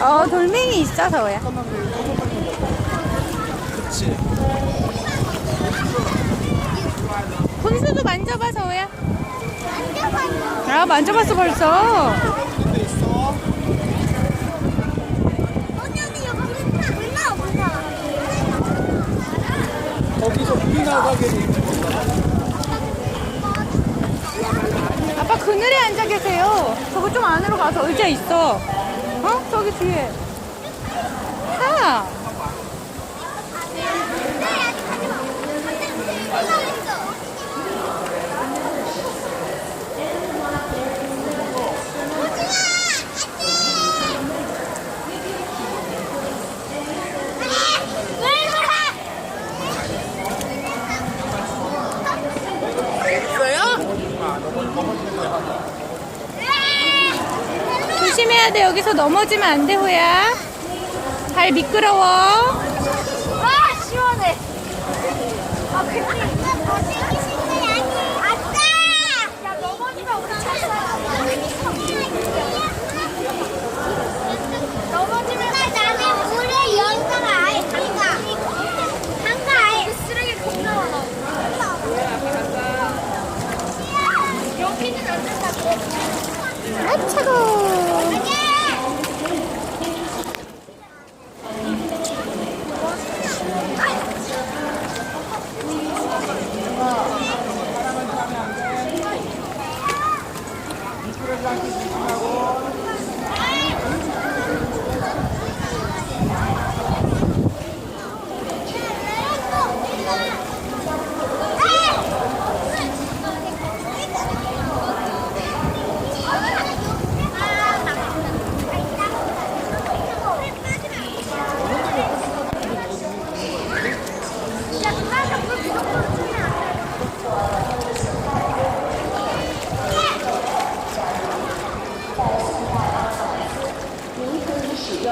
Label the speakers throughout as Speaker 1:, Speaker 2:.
Speaker 1: 어,
Speaker 2: 돌멩이 있어, 서우야.
Speaker 1: 그렇지.
Speaker 2: 분수도 만져봐.
Speaker 3: 만져봤어.
Speaker 2: 아, 만져봤어, 벌써.
Speaker 1: 근데 있어. 거기서 물이 나가게 돼 있는 거야.
Speaker 2: 아빠 그늘에 앉아 계세요. 저거 좀 안으로 가서 의자 있어. 어? 저기 뒤에. 가. 조심해야 돼. 여기서 넘어지면 안 돼, 호야. 발 미끄러워.
Speaker 3: 아 시원해. 아 근데 아싸! 야 넘어지면 우리 넘어지면 나는 물에 연가가 아예 한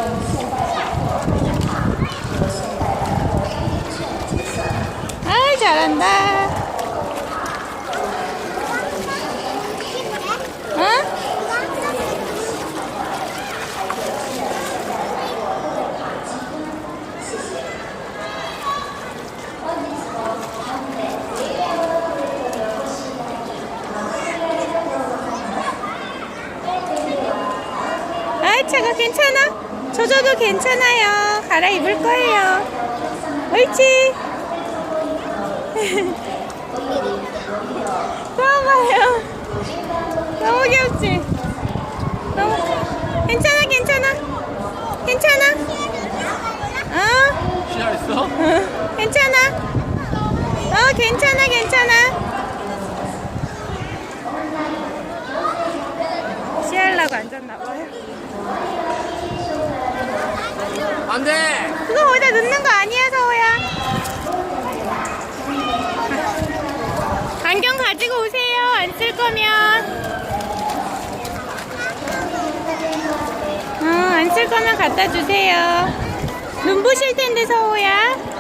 Speaker 3: 가 한가 아예 쓰레기 겁나 많아. 여기는 안 된다고.
Speaker 2: 아, 차가워. 아, 잘한다. 응? 아, 차가 괜찮아? 젖어도 괜찮아요. 갈아입을 거예요. 옳지. 봐봐요. 너무 귀엽지? 너무 괜찮아, 괜찮아. 괜찮아.
Speaker 1: 어?
Speaker 2: 어, 괜찮아. 어, 괜찮아, 괜찮아. 쉬하려고 앉았나봐요.
Speaker 1: 안 돼!
Speaker 2: 그거 어디다 넣는 거 아니야, 서호야? 안경 가지고 오세요. 안 쓸 거면. 응, 안 쓸 거면 갖다 주세요. 눈부실 텐데, 서호야.